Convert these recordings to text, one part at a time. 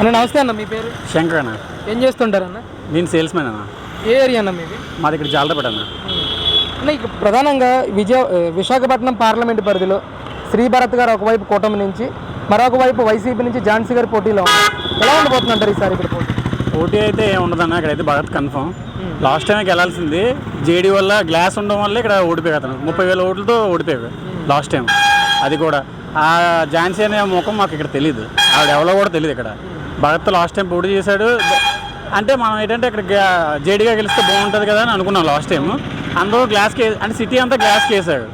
అన్న నమస్తే అన్న మీ పేరు? శంకర్ అన్న. ఏం చేస్తుంటారన్న నేను సేల్స్ మ్యాన్ అన్న. ఏ ఏరియా అన్న మీది? మాది ఇక్కడ జాలరపేట అన్న. అన్న ఇక ప్రధానంగా విజయ విశాఖపట్నం పార్లమెంట్ పరిధిలో శ్రీ భరత్ గారు ఒకవైపు కూటమి నుంచి మరొక వైపు వైసీపీ నుంచి ఝాన్సీ గారి పోటీలో ఉన్నారు. ఎలా ఉండబోతుందంటారు ఈసారి ఇక్కడ పోటీ? పోటీ అయితే ఏం ఉండదన్న ఇక్కడైతే భగత్ కన్ఫర్మ్ లాస్ట్ టైం వెళ్ళాల్సింది జేడీ వల్ల గ్లాస్ ఉండడం వల్ల ఇక్కడ ఓడిపోయాడు అతను. ముప్పై వేల ఓట్లతో ఓడిపోయాడు లాస్ట్ టైం. అది కూడా. ఆ ఝాన్సీ అనే ముఖం మాకు ఇక్కడ తెలియదు ఆవిడ ఎవరో కూడా తెలియదు ఇక్కడ. భగత్ లాస్ట్ టైం పోటీ చేశాడు. అంటే మనం ఏంటంటే ఇక్కడ జేడీగా గెలిస్తే బాగుంటుంది కదా అని అనుకున్నాం లాస్ట్ టైం. అందరూ గ్లాస్ కే అంటే సిటీ అంతా గ్లాస్ కేసాడు.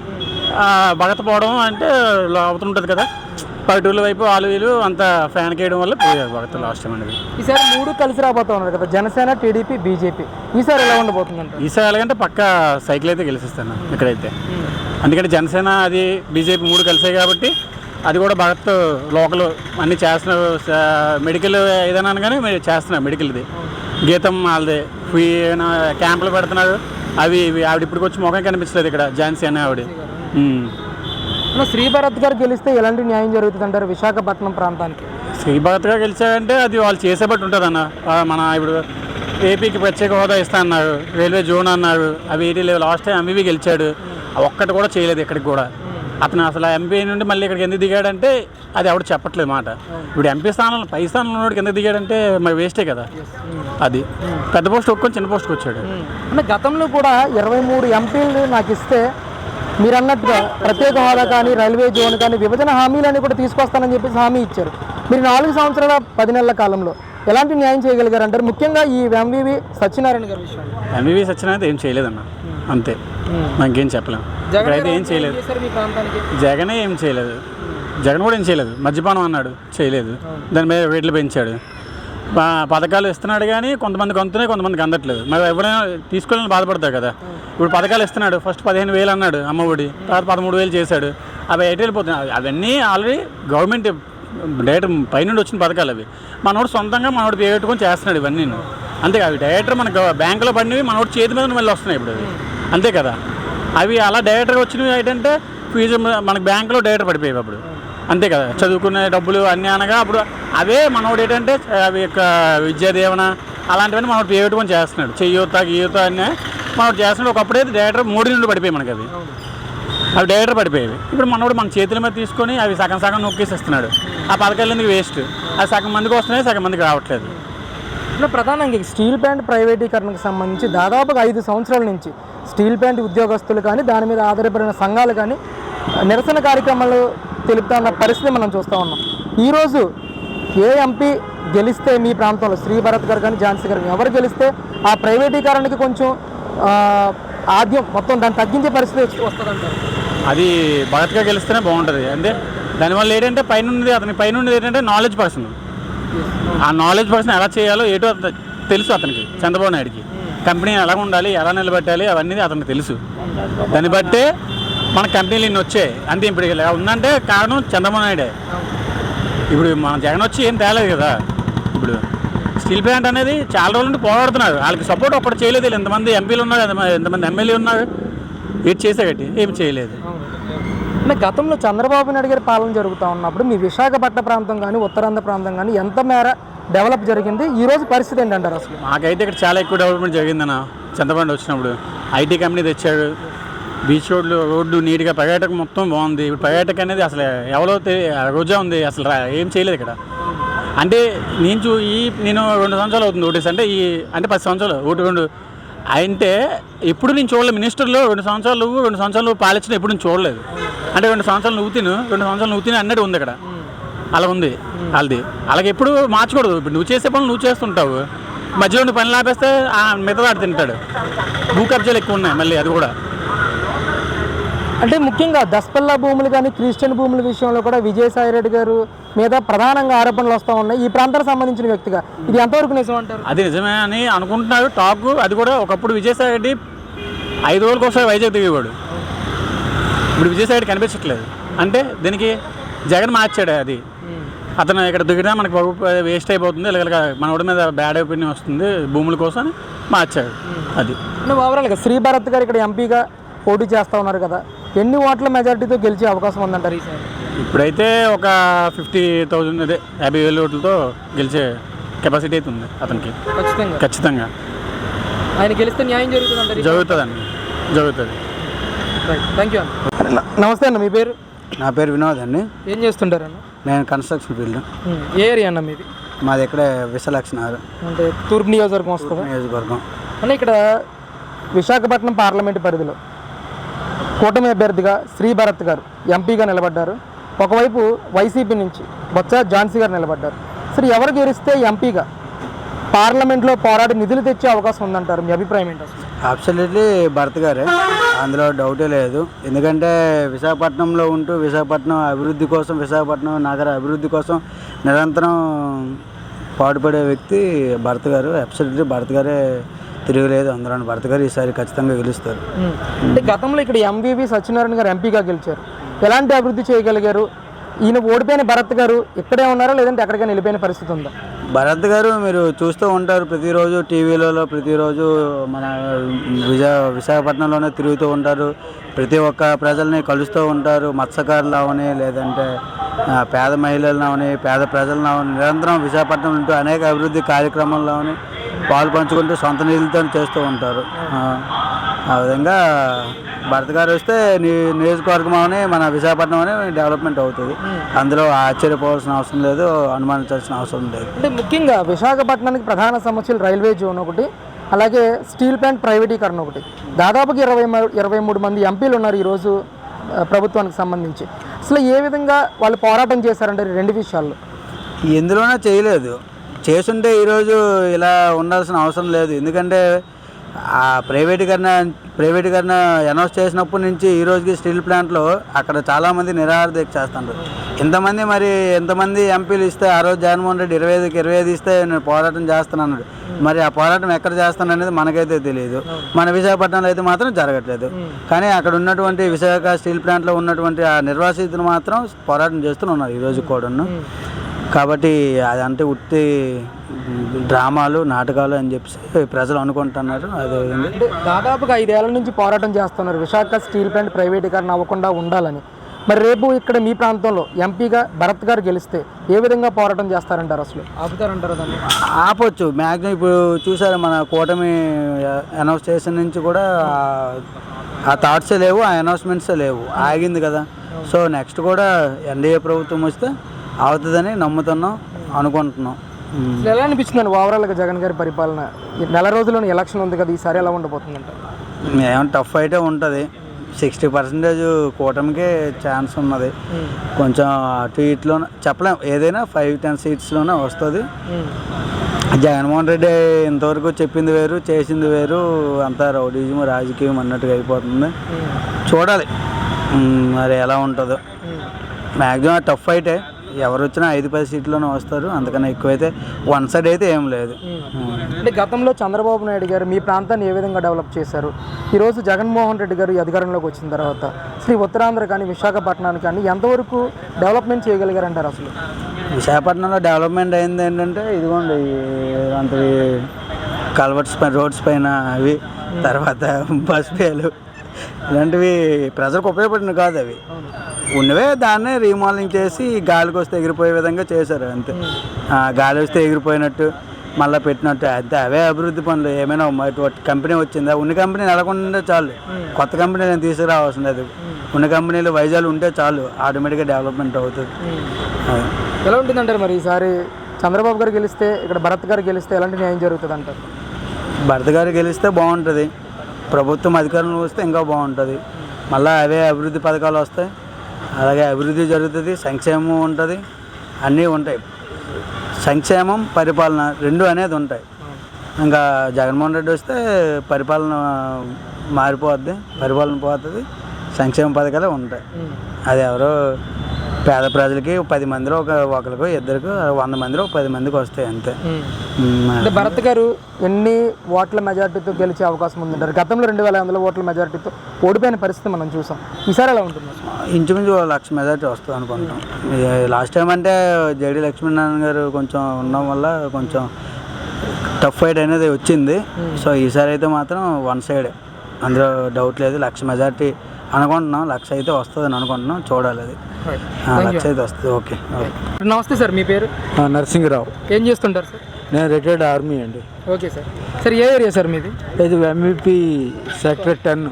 భగత్ పోవడం అంటే అవుతుంటుంది కదా. పల్లెటూళ్ళ వైపు వాళ్ళు వీళ్ళు అంత ఫ్యాన్ కేయడం వల్ల పోయారు భగత్ లాస్ట్ టైం అనేది. ఈసారి మూడు కలిసి రాబోతా ఉన్నారు కదా జనసేన టీడీపీ బీజేపీ. ఈసారి ఎలా ఉండబోతుందంటారు? ఈసారి ఎలాగంటే పక్క సైకిల్ అయితే గెలిచిస్తాను ఇక్కడైతే. ఎందుకంటే జనసేన అది బీజేపీ మూడు కలిసాయి కాబట్టి అది కూడా భగత్ లోకల్ అన్ని చేస్తున్నారు. మెడికల్ ఏదైనా కానీ చేస్తున్నారు మెడికల్ది గీతం వాళ్ళది. ఫ్రీ క్యాంపులు పెడుతున్నారు. అవి ఇవి. ఆవిడ ఇప్పటికి వచ్చి ముఖం కనిపించలేదు ఇక్కడ. ఝాన్సీ అనే ఆవిడ. శ్రీ భరత్ గారు గెలిస్తే ఎలాంటి న్యాయం జరుగుతుంది అంటారు విశాఖపట్నం ప్రాంతానికి? శ్రీ భగత్గా గెలిచారంటే అది వాళ్ళు చేసే బట్టి ఉంటుంది అన్న మన ఇప్పుడు ఏపీకి ప్రత్యేక హోదా ఇస్తా అన్నారు. రైల్వే జోన్ అన్నారు. అవి ఏటీ లేవు. లాస్ట్ టైం ఎంపీ గెలిచాడు. ఒక్కటి కూడా చేయలేదు ఇక్కడికి కూడా. అతను అసలు ఎంపీ నుండి మళ్ళీ ఇక్కడికి ఎందుకు దిగాడంటే అది ఎవడు చెప్పట్లేదు మాట. ఇప్పుడు ఎంపీ స్థానంలో పై స్థానంలో ఉన్నోడికి ఎందుకు దిగాడంటే మరి వేస్టే కదా. అది. పెద్ద పోస్ట్ ఒక్కొని చిన్న పోస్ట్కి వచ్చాడు. అన్న గతంలో కూడా ఇరవై మూడు ఎంపీలు నాకు ఇస్తే మీరు అన్నట్టుగా ప్రత్యేక హోదా కానీ రైల్వే జోన్ కానీ విభజన హామీలన్నీ కూడా తీసుకొస్తానని చెప్పేసి హామీ ఇచ్చారు. మీరు నాలుగు సంవత్సరాల పది నెలల కాలంలో ఎలాంటి న్యాయం చేయగలిగారు అంటారు ముఖ్యంగా ఈ ఎంవివి సత్యనారాయణ గారి విషయం సత్యనారాయణ ఏం చేయలేదన్న. అంతే. మనకేం చెప్పలేం. ఇక్కడైతే ఏం చేయలేదు. జగనే ఏం చేయలేదు. జగన్ కూడా ఏం చేయలేదు. మద్యపానం అన్నాడు. చేయలేదు. దాని మీద రేట్లు పెంచాడు. పథకాలు ఇస్తున్నాడు కానీ కొంతమందికి అందుతున్నాయి కొంతమందికి అందట్లేదు. మరి ఎవరైనా తీసుకోవాలని బాధపడతారు కదా. ఇప్పుడు పథకాలు ఇస్తున్నాడు. ఫస్ట్ పదిహేను వేలు అన్నాడు అమ్మఒడి తర్వాత పదమూడు వేలు చేశాడు. అవి ఎటు వెళ్ళిపోతున్నాయి అవన్నీ ఆల్రెడీ గవర్నమెంట్ డైరెక్ట్ పైనుండి వచ్చిన పథకాలు అవి. మనోడు సొంతంగా మనోడు పెట్టుకొని చేస్తున్నాడు ఇవన్నీ అంతే అవి డైరెక్టర్ మనకు బ్యాంకులో పడినవి మనోడు చేతి మీద మళ్ళీ వస్తున్నాయి ఇప్పుడు అంతే కదా. అవి అలా డైరెక్ట్గా వచ్చినవి ఏంటంటే ఫీజు మనకి బ్యాంకులో డైరెక్ట్ పడిపోయాయి అప్పుడు. అంతే కదా. చదువుకునే డబ్బులు అన్నీ అనగా అప్పుడు అవే మనోడు ఏంటంటే అవి యొక్క విద్యా దీవెన అలాంటివన్నీ మనోడు పేపెట్టుకొని చేస్తున్నాడు. చెయ్యూత గీయూత అన్నీ మనోడు చేస్తున్నాడు. ఒకప్పుడైతే డైరెక్టర్ మూడు నుండి పడిపోయాయి మనకి అవి. అవి డైరెక్టర్ పడిపోయేవి. ఇప్పుడు మనోడు మన చేతుల మీద తీసుకొని అవి సగం సగం నొక్కేసిస్తున్నాడు. ఆ పథకాలు వేస్ట్ అది సగం మందికి వస్తున్నాయి సగం మందికి రావట్లేదు. ఇప్పుడు ప్రధానంగా స్టీల్ ప్లాంట్ ప్రైవేటీకరణకు సంబంధించి దాదాపుగా ఐదు సంవత్సరాల నుంచి స్టీల్ ప్లాంట్ ఉద్యోగస్తులు కానీ దాని మీద ఆధారపడిన సంఘాలు కానీ నిరసన కార్యక్రమాలు తెలుపుతా ఉన్న పరిస్థితి మనం చూస్తూ ఉన్నాం. ఈరోజు ఏ ఎంపీ గెలిస్తే మీ ప్రాంతంలో శ్రీ భరత్ గారు కానీ ఝాన్సీ గారు కానీ ఎవరు గెలిస్తే ఆ ప్రైవేటీకరణకి కొంచెం ఆద్యం మొత్తం దాన్ని తగ్గించే పరిస్థితి వస్తుందంటారు? అది భగత్గా గెలిస్తేనే బాగుంటుంది. అంటే దానివల్ల ఏంటంటే పైన అతని పైన ఏంటంటే నాలెడ్జ్ పర్సన్ ఆ నాలెడ్జ్ పర్సన్ ఎలా చేయాలో ఏటో తెలుసు అతనికి చంద్రబాబు నాయుడికి. కంపెనీ ఎలా ఉండాలి ఎలా నిలబెట్టాలి అవన్నీ అతనికి తెలుసు. దాన్ని బట్టే మన కంపెనీలు ఇన్ని వచ్చాయి అంతే ఇప్పుడు ఉందంటే కారణం చంద్రబాబు నాయుడే. ఇప్పుడు మన జగన్ వచ్చి ఏం తేలేదు కదా. ఇప్పుడు స్టీల్ ప్లాంట్ అనేది చాలా రోజుల నుండి పోరాడుతున్నారు. వాళ్ళకి సపోర్ట్ ఒక్కటి చేయలేదు. ఎంతమంది ఎంపీలు ఉన్నారు ఎంతమంది ఎమ్మెల్యే ఉన్నారు. ఏది చేసేగట్టి ఏం చేయలేదు. అంటే గతంలో చంద్రబాబు నాయుడు గారి పాలన జరుగుతూ ఉన్నప్పుడు మీ విశాఖపట్నం ప్రాంతం కానీ ఉత్తరాంధ్ర ప్రాంతం కానీ ఎంత మేర డెవలప్ జరిగింది. ఈ రోజు పరిస్థితి ఏంటంటారు అసలు? మాకైతే ఇక్కడ చాలా ఎక్కువ డెవలప్మెంట్ జరిగిందన్న. చింతపండు వచ్చినప్పుడు ఐటీ కంపెనీ తెచ్చాడు. బీచ్ రోడ్లు రోడ్లు నీట్గా పర్యాటక మొత్తం బాగుంది. ఇప్పుడు పర్యాటక అనేది అసలు ఎవరో రోజా ఉంది. అసలు ఏం చేయలేదు ఇక్కడ. అంటే నేను చూ ఈ నేను రెండు సంవత్సరాలు అవుతుంది ఓటేసి అంటే ఈ అంటే పది సంవత్సరాలు ఒకటి రెండు. అంటే ఎప్పుడు నేను చూడలేదు మినిస్టర్లు రెండు సంవత్సరాలు నువ్వు రెండు సంవత్సరాలు పాలించిన ఎప్పుడు నేను చూడలేదు. అంటే రెండు సంవత్సరాలు నువ్వు తిను రెండు సంవత్సరాలు నువ్వు తిను అన్నట్టు ఉంది ఇక్కడ అలా ఉంది. వాళ్ళది అలాగే ఎప్పుడు మార్చకూడదు. ఇప్పుడు నువ్వు చేసే పనులు నువ్వు చేస్తుంటావు. మధ్యలో నువ్వు పని లాపేస్తే ఆ మిగతా వాడు తింటాడు. భూ కబ్జాలు ఎక్కువ ఉన్నాయి మళ్ళీ అది కూడా. అంటే ముఖ్యంగా దస్పల్లా భూములు కానీ క్రిస్టియన్ భూముల విషయంలో కూడా విజయసాయి రెడ్డి గారు మీద ప్రధానంగా ఆరోపణలు వస్తూ ఉన్నాయి. ఈ ప్రాంతానికి సంబంధించిన వ్యక్తిగా. ఇది ఎంతవరకు నిజం అంటారు? అది నిజమే అని అనుకుంటున్నారు టాక్ అది కూడా ఒకప్పుడు విజయసాయి రెడ్డి ఐదు రోజులకు ఒకసారి వైజాగ్ దిగేవాడు. ఇప్పుడు విజయసాయి రెడ్డి కనిపించట్లేదు. అంటే దీనికి జగన్ మార్చాడు అది. అతను ఇక్కడ దిగినా మనకి వేస్ట్ అయిపోతుంది. ఇలాగ మన వాడి మీద బ్యాడ్ ఒపీనియన్ వస్తుంది. భూముల కోసం మార్చాడు. అది. అంటే ఓవరాల్గా శ్రీ భరత్ గారు ఇక్కడ ఎంపీగా పోటీ చేస్తూ ఉన్నారు కదా ఎన్ని ఓట్ల మెజారిటీతో గెలిచే అవకాశం ఉందంటారు ఈసారి? ఇప్పుడైతే ఒక ఫిఫ్టీ థౌజండ్ అదే యాభై వేల ఓట్లతో గెలిచే కెపాసిటీ అయితే ఉంది అతనికి. ఖచ్చితంగా. ఖచ్చితంగా. ఆయన గెలిస్తే న్యాయం జరుగుతుంది అంటారు జరుగుతుందండి. జరుగుతుంది. థ్యాంక్ యూ నమస్తే అన్న మీ పేరు? నా పేరు వినోద్ అండి. ఏం చేస్తుంటారు అన్న? నేను కన్స్ట్రక్షన్ ఫీల్డ్. ఏ ఏరియా అన్న మీది? మాది ఇక్కడే విశాలక్ష్మణారు అంటే తూర్పు నియోజకవర్గం వస్తుందా నియోజకవర్గం. అన్న ఇక్కడ విశాఖపట్నం పార్లమెంట్ పరిధిలో కూటమి అభ్యర్థిగా శ్రీ భరత్ గారు ఎంపీగా నిలబడ్డారు. ఒకవైపు వైసీపీ నుంచి బొత్స ఝాన్సీ గారు నిలబడ్డారు. సరే ఎవరు గెలిస్తే ఎంపీగా పార్లమెంట్లో పోరాడి నిధులు తెచ్చే అవకాశం ఉందంటారు? మీ అభిప్రాయం ఏంటి అబ్సల్యూట్లీ భరత్ గారే. అందులో డౌటే లేదు. ఎందుకంటే విశాఖపట్నంలో ఉంటూ విశాఖపట్నం అభివృద్ధి కోసం విశాఖపట్నం నగర అభివృద్ధి కోసం నిరంతరం పాటుపడే వ్యక్తి భర్త గారు. అబ్సల్యూట్లీ భర్త గారే తిరగలేదు. అందులో భర్త గారు ఈసారి ఖచ్చితంగా గెలుస్తారు. అంటే గతంలో ఇక్కడ ఎంబీబీ సత్యనారాయణ గారు ఎంపీగా గెలిచారు. ఎలాంటి అభివృద్ధి చేయగలిగారు? ఈయన ఓడిపోయిన భరత్ గారు ఇక్కడే ఉన్నారా? లేదంటే ఎక్కడికైనా వెళ్ళిపోయిన పరిస్థితి ఉందా? భరత్ గారు మీరు చూస్తూ ఉంటారు ప్రతిరోజు టీవీలలో ప్రతిరోజు మన విజయ విశాఖపట్నంలోనే తిరుగుతూ ఉంటారు. ప్రతి ఒక్క ప్రజల్ని కలుస్తూ ఉంటారు. మత్స్యకారులు అవని లేదంటే పేద మహిళలను అవని పేద ప్రజలను అవని నిరంతరం విశాఖపట్నం ఉంటూ అనేక అభివృద్ధి కార్యక్రమాల్లో అవని పాలు పంచుకుంటూ సొంత నిధులతో చేస్తూ ఉంటారు. ఆ విధంగా భరత్ గారు వస్తే నీ నియోజకవర్గం అవని మన విశాఖపట్నం అని డెవలప్మెంట్ అవుతుంది. అందులో ఆశ్చర్యపోవాల్సిన అవసరం లేదు అనుమానించాల్సిన అవసరం లేదు. అంటే ముఖ్యంగా విశాఖపట్నానికి ప్రధాన సమస్యలు రైల్వే జోన్ ఒకటి అలాగే స్టీల్ ప్లాంట్ ప్రైవేటీకరణ ఒకటి. దాదాపుగా ఇరవై ఇరవై మూడు మంది ఎంపీలు ఉన్నారు ఈరోజు ప్రభుత్వానికి సంబంధించి. అసలు ఏ విధంగా వాళ్ళు పోరాటం చేశారంటే రెండు విషయాల్లో ఎందులోనే చేయలేదు. చేసుంటే ఈరోజు ఇలా ఉండాల్సిన అవసరం లేదు. ఎందుకంటే ఆ ప్రైవేటీకరణ ప్రైవేటీకరణ అనౌన్స్ చేసినప్పటి నుంచి ఈ రోజుకి స్టీల్ ప్లాంట్లో అక్కడ చాలామంది నిరాహార దీక్ష చేస్తున్నారు ఇంతమంది మరి ఎంతమంది ఎంపీలు ఇస్తే ఆ రోజు జగన్మోహన్ రెడ్డి ఇరవై ఐదుకి ఇరవై ఐదు ఇస్తే నేను పోరాటం చేస్తున్నాను మరి ఆ పోరాటం ఎక్కడ చేస్తాను అనేది మనకైతే తెలియదు. మన విశాఖపట్నంలో అయితే మాత్రం జరగట్లేదు. కానీ అక్కడ ఉన్నటువంటి విశాఖ స్టీల్ ప్లాంట్లో ఉన్నటువంటి ఆ నిర్వాసితులు మాత్రం పోరాటం చేస్తూనే ఉన్నారు ఈ రోజు కూడాను. కాబట్టి అదంటే ఉట్టి డ్రామాలు నాటకాలు అని చెప్పి ప్రజలు అనుకుంటున్నారు. అంటే దాదాపుగా ఐదేళ్ళ నుంచి పోరాటం చేస్తున్నారు. విశాఖ స్టీల్ ప్లాంట్ ప్రైవేటీకరణ అవ్వకుండా ఉండాలని. మరి రేపు ఇక్కడ మీ ప్రాంతంలో ఎంపీగా భరత్ గారు గెలిస్తే ఏ విధంగా పోరాటం చేస్తారంటారు అసలు? ఆపుతారంటారు దాన్ని? ఆపొచ్చు. మ్యాక్సిమం ఇప్పుడు చూసారు మన కూటమి అనౌన్స్ చేసిన నుంచి కూడా ఆ- ఆ థాట్సే లేవు ఆ అనౌన్స్మెంట్సే లేవు. ఆగింది కదా. సో నెక్స్ట్ కూడా ఎన్డీఏ ప్రభుత్వం వస్తే అవుతుందని నమ్ముతున్నాం అనుకుంటున్నాం. ఎలా అనిపించిందండి ఓవరాల్గా జగన్ గారి పరిపాలన? నెల రోజుల్లోనే ఎలక్షన్ ఉంది కదా ఈసారి ఎలా ఉండబోతుందంటారు ఏమైనా టఫ్ అయితే ఉంటుంది. సిక్స్టీ పర్సెంటేజ్ కూటమికే ఛాన్స్ ఉన్నది. కొంచెం అటు ఇటులో చెప్పలేం. ఏదైనా ఫైవ్ టెన్ సీట్స్లోనే వస్తుంది. జగన్మోహన్ రెడ్డి ఇంతవరకు చెప్పింది వేరు చేసింది వేరు. అంతా రౌడీజం రాజకీయం అన్నట్టుగా అయిపోతుంది. చూడాలి. మరి ఎలా ఉంటుందో. మ్యాక్సిమం టఫ్ అయితే ఎవరు వచ్చినా ఐదు పది సీట్లోనే వస్తారు. అంతకన్నా ఎక్కువైతే వన్ సైడ్ అయితే ఏం లేదు. అంటే గతంలో చంద్రబాబు నాయుడు గారు మీ ప్రాంతాన్ని ఏ విధంగా డెవలప్ చేశారు? ఈరోజు జగన్మోహన్ రెడ్డి గారు అధికారంలోకి వచ్చిన తర్వాత శ్రీ ఉత్తరాంధ్ర కానీ విశాఖపట్నానికి కానీ ఎంతవరకు డెవలప్మెంట్ చేయగలిగారంటారు అసలు? విశాఖపట్నంలో డెవలప్మెంట్ అయింది ఏంటంటే ఇదిగోండి అంటే కల్వర్ట్స్ పైన రోడ్స్ పైన అవి తర్వాత బస్ పేలు ఇలాంటివి ప్రజలకు ఉపయోగపడిన కాదు అవి. ఉన్నవే దాన్నే రీమోడలింగ్ చేసి గాలికి వస్తే ఎగిరిపోయే విధంగా చేశారు అంతే. ఆ, గాలి వస్తే ఎగిరిపోయినట్టు మళ్ళీ పెట్టినట్టు అంతే అవే అభివృద్ధి పనులు. ఏమైనా కంపెనీ వచ్చిందా? ఉన్న కంపెనీ నెలకొండే చాలు. కొత్త కంపెనీ నేను తీసుకురావాల్సిన లేదు. ఉన్న కంపెనీలు వైజాగ్ ఉంటే చాలు. ఆటోమేటిక్గా డెవలప్మెంట్ అవుతుంది. అది. ఎలా ఉంటుందంటారు మరి ఈసారి? చంద్రబాబు గారు గెలిస్తే ఇక్కడ భరత్ గారు గెలిస్తే ఎలాంటి న్యాయం జరుగుతుంది అంటారు భరత్ గారు గెలిస్తే బాగుంటుంది. ప్రభుత్వం అధికారంలో వస్తే ఇంకా బాగుంటుంది. మళ్ళీ అవే అభివృద్ధి పథకాలు వస్తాయి. అలాగే అభివృద్ధి జరుగుతుంది సంక్షేమం ఉంటుంది అన్నీ ఉంటాయి. సంక్షేమం పరిపాలన రెండు అనేది ఉంటాయి. ఇంకా జగన్మోహన్ రెడ్డి వస్తే పరిపాలన మారిపోద్ది పరిపాలన పోతుంది సంక్షేమ పథకాలే ఉంటాయి. అది ఎవరో పేద ప్రజలకి పది మందిలో ఒక ఒకరికి ఇద్దరికి వంద మందిలో ఒక పది మందికి వస్తాయి అంతే. అంటే భరత్ గారు ఎన్ని ఓట్ల మెజార్టీతో గెలిచే అవకాశం ఉందంటారు? గతంలో రెండు వేల వందల ఓట్ల మెజార్టీతో ఓడిపోయిన పరిస్థితి మనం చూసాం. ఈసారి ఎలా ఉంటుంది ఇంచుమించు లక్ష మెజార్టీ వస్తుంది అనుకుంటాం. లాస్ట్ టైం అంటే జేడి లక్ష్మీనారాయణ గారు కొంచెం ఉండడం వల్ల కొంచెం టఫ్ ఫైట్ అనేది వచ్చింది. సో ఈసారి అయితే మాత్రం వన్ సైడ్. అందులో డౌట్ లేదు లక్ష మెజార్టీ అనుకుంటున్నాం లక్ష అయితే వస్తుందని అనుకుంటున్నాం చూడాలి అది. ఆ, లక్ష అయితే వస్తుంది. Okay okay. నమస్తే సార్ మీ పేరు? నరసింహరావు. ఏం చేస్తుంటారు సార్? నేను రిటైర్డ్ ఆర్మీ అండి. Okay sir. సార్ ఏ ఏరియా సార్ మీది? ఇది ఎంఈపీ సెక్టర్ టెన్.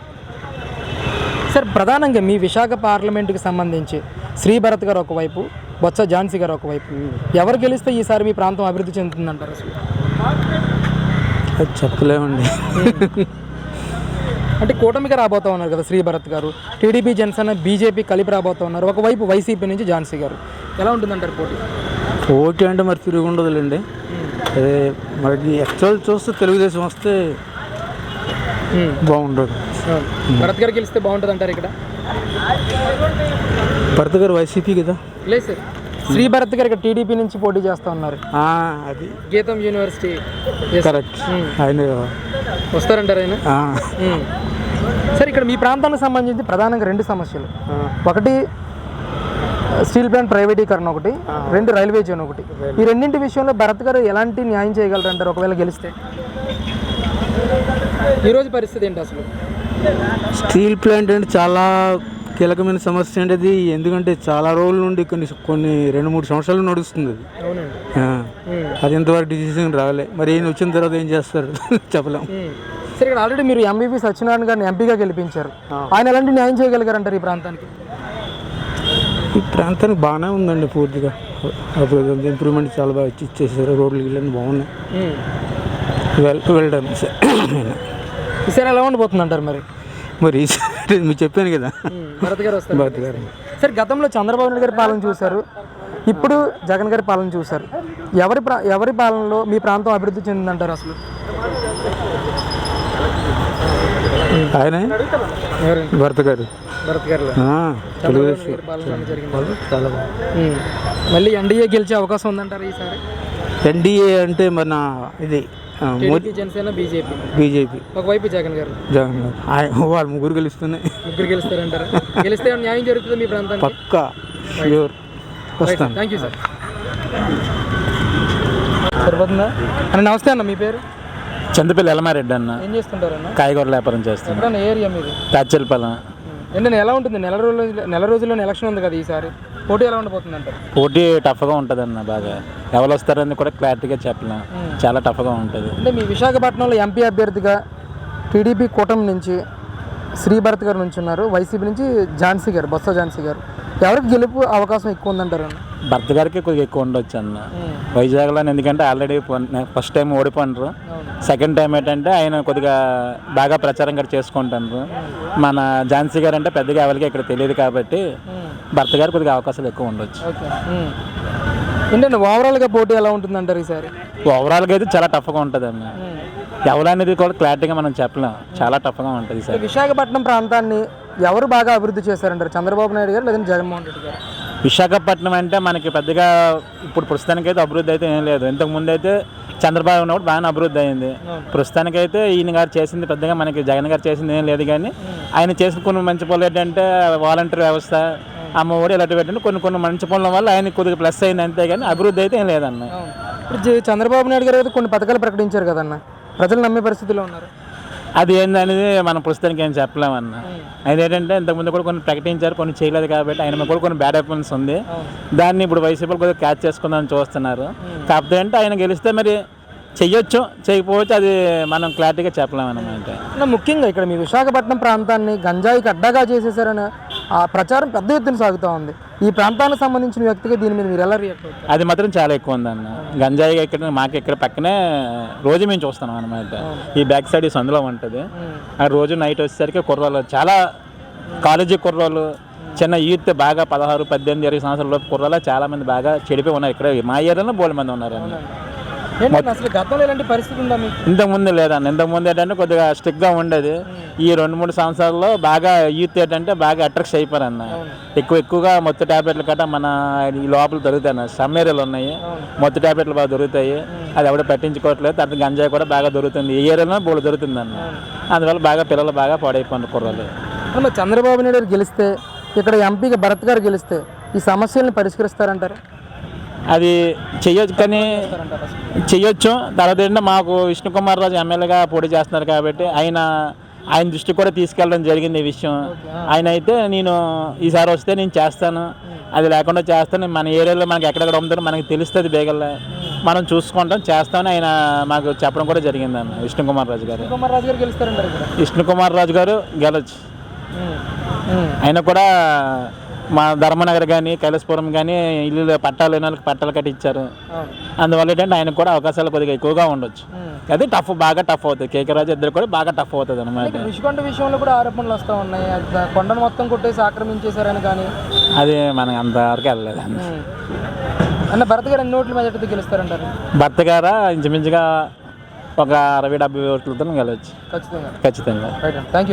సార్ ప్రధానంగా మీ విశాఖ పార్లమెంటుకి సంబంధించి శ్రీ భరత్ గారు ఒకవైపు బొత్స ఝాన్సీ గారు ఒకవైపు. ఎవరు గెలిస్తే ఈసారి మీ ప్రాంతం అభివృద్ధి చెందుతుందంటారు అసలు చెప్పలేమండి. అంటే కూటమిగా రాబోతా ఉన్నారు కదా శ్రీ భరత్ గారు. టీడీపీ జనసేన బీజేపీ కలిపి రాబోతా ఉన్నారు. ఒకవైపు వైసీపీ నుంచి ఝాన్సీ గారు. ఎలా ఉంటుందంటారు పోటీ? ఓకే అంటే మరి తిరిగి ఉండదులేండి. అదే మరి యాక్చువల్ చూస్తే తెలుగుదేశం వస్తే బాగుండదు. భరత్ గారు గెలిస్తే బాగుంటుంది అంటారు ఇక్కడ? భర్త గారు వైసీపీ కదా. లేదు సార్. శ్రీ భరత్ గారు ఇక్కడ టీడీపీ నుంచి పోటీ చేస్తా ఉన్నారు. అది. గీతం యూనివర్సిటీ. కరెక్ట్ ఆయన వస్తారంటారు ఆయన. సార్ ఇక్కడ మీ ప్రాంతానికి సంబంధించి ప్రధానంగా రెండు సమస్యలు. ఒకటి స్టీల్ ప్లాంట్ ప్రైవేటీకరణ ఒకటి రెండు రైల్వే జోన్ ఒకటి. ఈ రెండింటి విషయంలో భరత్ గారు ఎలాంటి న్యాయం చేయగలరంటారు? ఒకవేళ గెలిస్తే. ఈరోజు పరిస్థితి ఏంటి అసలు? స్టీల్ ప్లాంట్ అంటే చాలా కీలకమైన సమస్య అంటే అది. ఎందుకంటే చాలా రోజుల నుండి కొన్ని కొన్ని రెండు మూడు సంవత్సరాలు నడుస్తుంది అది. అవునండి. ఆ, అది ఇంతవరకు డిసిషన్ రాలే. మరి ఈయన వచ్చిన తర్వాత ఏం చేస్తారు? చెప్పలేం. సార్ ఇక్కడ ఆల్రెడీ మీరు ఎంబీబీ సత్యనారాయణ గారిని ఎంపీగా గెలిపించారు. ఆయన ఎలాంటి న్యాయం చేయగలిగారంటారు ఈ ప్రాంతానికి? ఈ ప్రాంతానికి బాగానే ఉందండి పూర్తిగా. అప్పుడు ఇంప్రూవ్మెంట్ చాలా బాగా ఇచ్చి ఇచ్చేసారు. రోడ్లు గిళ్ళని బాగున్నాయి. వెల్ వెల్డన్ సార్ ఈసారి ఎలా ఉండబోతుంది అంటారు మరి? మరి ఈసారి మీకు చెప్పాను కదా. భరత్ గారు వస్తారు. భారతి గారు. సార్ గతంలో చంద్రబాబు నాయుడు గారి పాలన చూశారు. ఇప్పుడు జగన్ గారి పాలన చూశారు. ఎవరి ఎవరి పాలనలో మీ ప్రాంతం అభివృద్ధి చెందిందంటారు అసలు? ఆయన? భర్త గారు. మళ్ళీ ఎన్డీఏ గెలిచే అవకాశం ఉందంటారు ఈసారి? ఎన్డీఏ అంటే మన ఇది జనసేన బీజేపీ. బీజేపీ. ఒకవైపు జగన్ గారు. జగన్ గారు. వాళ్ళ ముగ్గురు గెలుస్తున్నాయి. ముగ్గురు గెలుస్తారంటారు? గెలిస్తే న్యాయం జరుగుతుంది మీ ప్రాంతానికి? పక్కా ష్యూర్ వస్తాను. థ్యాంక్ యూ సార్ సరిపోతుందా? అన్న నమస్తే అన్న మీ పేరు? చంద్రపల్లి ఎలమారెడ్డి అన్న. ఏం చేస్తుంటారన్న? కాయగూరల వ్యాపారం చేస్తాను ఎక్కడన్నా ఏరియా మీది? తాచెల్పల్లం ఏంటంటే ఎలా ఉంటుంది? నెల రోజులు నెల రోజుల్లో ఎలక్షన్ ఉంది కదా ఈసారి. పోటీ ఎలా ఉండబోతుంది అంటారు పోటీ టఫ్గా ఉంటుంది అన్న బాగా. ఎవరు వస్తారని కూడా క్లారిటీగా చెప్పలేం. చాలా టఫ్గా ఉంటుంది. అంటే మీ విశాఖపట్నంలో ఎంపీ అభ్యర్థిగా టీడీపీ కూటమి నుంచి శ్రీభరత్ గారు నుంచి ఉన్నారు వైసీపీ నుంచి ఝాన్సీ గారు బొత్స ఝాన్సీ గారు. ఎవరికి గెలుపు అవకాశం ఎక్కువ ఉందంటారు అన్న భర్త గారికి కొద్దిగా ఎక్కువ ఉండొచ్చు అన్న. వైజాగ్లో ఎందుకంటే ఆల్రెడీ ఫస్ట్ టైం ఓడిపోయినారు. సెకండ్ టైం ఏంటంటే ఆయన కొద్దిగా బాగా ప్రచారం కూడా చేసుకుంటారు మన ఝాన్సీ గారు అంటే పెద్దగా ఎవరికి ఇక్కడ తెలియదు కాబట్టి భర్త గారు కొద్దిగా అవకాశాలు ఎక్కువ ఉండొచ్చు. ఏంటంటే ఓవరాల్గా పోటీ ఎలా ఉంటుంది అంటారు ఈసారి ఓవరాల్గా అయితే చాలా టఫ్గా ఉంటుంది అన్న. ఎవరు అనేది కూడా క్లారిటీగా మనం చెప్పలేం. చాలా టఫ్గా ఉంటుంది సార్ విశాఖపట్నం ప్రాంతాన్ని ఎవరు బాగా అభివృద్ధి చేశారంటారు? చంద్రబాబు నాయుడు గారు లేదంటే జగన్మోహన్ రెడ్డి గారు? విశాఖపట్నం అంటే మనకి పెద్దగా ఇప్పుడు ప్రస్తుతానికి అయితే అభివృద్ధి అయితే ఏం లేదు. ఇంతకు ముందు అయితే చంద్రబాబు ఉన్నప్పుడు బాగానే అభివృద్ధి అయింది. ప్రస్తుతానికైతే ఈయన గారు చేసింది పెద్దగా మనకి జగన్ గారు చేసింది ఏం లేదు కానీ ఆయన చేసిన కొన్ని మంచి పనులు ఏంటంటే వాలంటీర్ వ్యవస్థ అమ్మ ఒడి ఇలాంటివి ఏంటంటే కొన్ని కొన్ని మంచి పనుల వల్ల ఆయన కొద్దిగా ప్లస్ అయింది అంతే కానీ అభివృద్ధి అయితే ఏం లేదన్న. ఇప్పుడు చంద్రబాబు నాయుడు గారు అయితే కొన్ని పథకాలు ప్రకటించారు కదన్న. ప్రజలు నమ్మే పరిస్థితిలో ఉన్నారు. అది ఏందనేది మనం ప్రస్తుతానికి ఏం చెప్పలేమన్న. అది ఏంటంటే ఇంతకుముందు కూడా కొన్ని ప్రకటించారు కొన్ని చేయలేదు కాబట్టి ఆయన కూడా కొన్ని బ్యాడ్ అఫెన్స్ ఉంది. దాన్ని ఇప్పుడు వైసీపీ కొద్దిగా క్యాచ్ చేసుకుందామని చూస్తున్నారు. కాకపోతే అంటే ఆయన గెలిస్తే మరి చెయ్యొచ్చు చేయకపోవచ్చు అది మనం క్లారిటీగా చెప్పలేమన్నమాట. అన్న, ముఖ్యంగా ఇక్కడ మీ విశాఖపట్నం ప్రాంతాన్ని గంజాయికి అడ్డగా చేసేసారని ఆ ప్రచారం పెద్ద ఎత్తున సాగుతూ ఉంది. ఈ ప్రాంతానికి సంబంధించిన వ్యక్తిగా దీని మీద మీరు ఎలా రియాక్ట్ అవుతారు? అది మాత్రం చాలా ఎక్కువ ఉందన్న గంజాయి ఇక్కడ మాకు ఇక్కడ పక్కనే రోజు మేము చూస్తున్నాం అనమాట ఈ బ్యాక్ సైడ్ ఈ సందులో ఉంటుంది. ఆ రోజు నైట్ వచ్చేసరికి కుర్రాళ్ళు చాలా కాలేజీ కుర్రాళ్ళు చిన్న యూత్ బాగా పదహారు పద్దెనిమిది ఇరవై సంవత్సరాల లోపు కుర్రాళ్ళు చాలా మంది బాగా చెడిపోయి ఉన్నారు. ఇక్కడ మా ఏరియాలో బోల్డ్ మంది ఉన్నారు అన్న అసలు గతంలో ఇలాంటి పరిస్థితి ఉందా మీకు? ఇంతకు ముందు లేదన్న ఇంతకు ముందు ఏంటంటే కొద్దిగా స్ట్రిక్ట్గా ఉండేది. ఈ రెండు మూడు సంవత్సరాల్లో బాగా యూత్ ఏంటంటే బాగా అట్రాక్ట్ అయిపోయారు అన్న ఎక్కువ ఎక్కువగా మొత్తం ట్యాబ్లెట్లు కట్ట మన ఈ లోపల దొరుకుతాయి అన్న. సమ్ ఏరియాలు ఉన్నాయి. మొత్తం ట్యాబ్లెట్లు బాగా దొరుకుతాయి. అది ఎవడ పట్టించుకోవట్లేదు. తర్వాత గంజాయి కూడా బాగా దొరుకుతుంది. ఈ ఏరియాలో బోల్ దొరుకుతుంది అన్న. అందువల్ల బాగా పిల్లలు బాగా పాడైపోయినారు కుర్రలు చంద్రబాబు నాయుడు గారు గెలిస్తే ఇక్కడ ఎంపీగా భరత్ గారు గెలిస్తే ఈ సమస్యల్ని పరిష్కరిస్తారంటారు? అది చెయ్యొచ్చు కానీ చెయ్యొచ్చు. తర్వాత ఏంటంటే మాకు విష్ణుకుమార్ రాజు ఎమ్మెల్యేగా పోటీ చేస్తున్నారు కాబట్టి ఆయన ఆయన దృష్టికి కూడా తీసుకెళ్ళడం జరిగింది ఈ విషయం. ఆయన అయితే నేను ఈసారి వస్తే నేను చేస్తాను. అది లేకుండా చేస్తాను. మన ఏరియాలో మనకి ఎక్కడెక్కడ ఉంటుందో మనకి తెలుస్తుంది బేగల్లా మనం చూసుకుంటాం చేస్తామని ఆయన మాకు చెప్పడం కూడా జరిగింది అన్న విష్ణు కుమార్ రాజు గారు కుమార్ రాజు గారు. ఉమ్. ఆయన కూడా మా ధర్మనగర్ కానీ కైలాసపురం కానీ ఇల్లు పట్టాలు లేని వాళ్ళకి పట్టాలు కట్టించారు. అవును అందువల్ల ఏంటంటే ఆయనకు కూడా అవకాశాలు కొద్దిగా ఎక్కువగా ఉండొచ్చు. అది టఫ్ బాగా టఫ్ అవుతుంది. కేకే రాజు ఇద్దరు కూడా బాగా టఫ్ అవుతుంది అనమాట రుషికొండ విషయంలో కూడా ఆరోపణలు వస్తూ ఉన్నాయి. కొండను మొత్తం కొట్టేసి ఆక్రమించేశారని కానీ? అది మనకి అంతవరకు వెళ్ళలేదు అన్న. భరత్ గారు ఎన్ని ఓట్ల మెజార్టీతో గెలుస్తారంటారు? భర్త గారా ఇంచుమించుగా ఒక అరవై డెబ్బై ఓట్లతో గెలవచ్చు. ఖచ్చితంగా. ఖచ్చితంగా. Thank you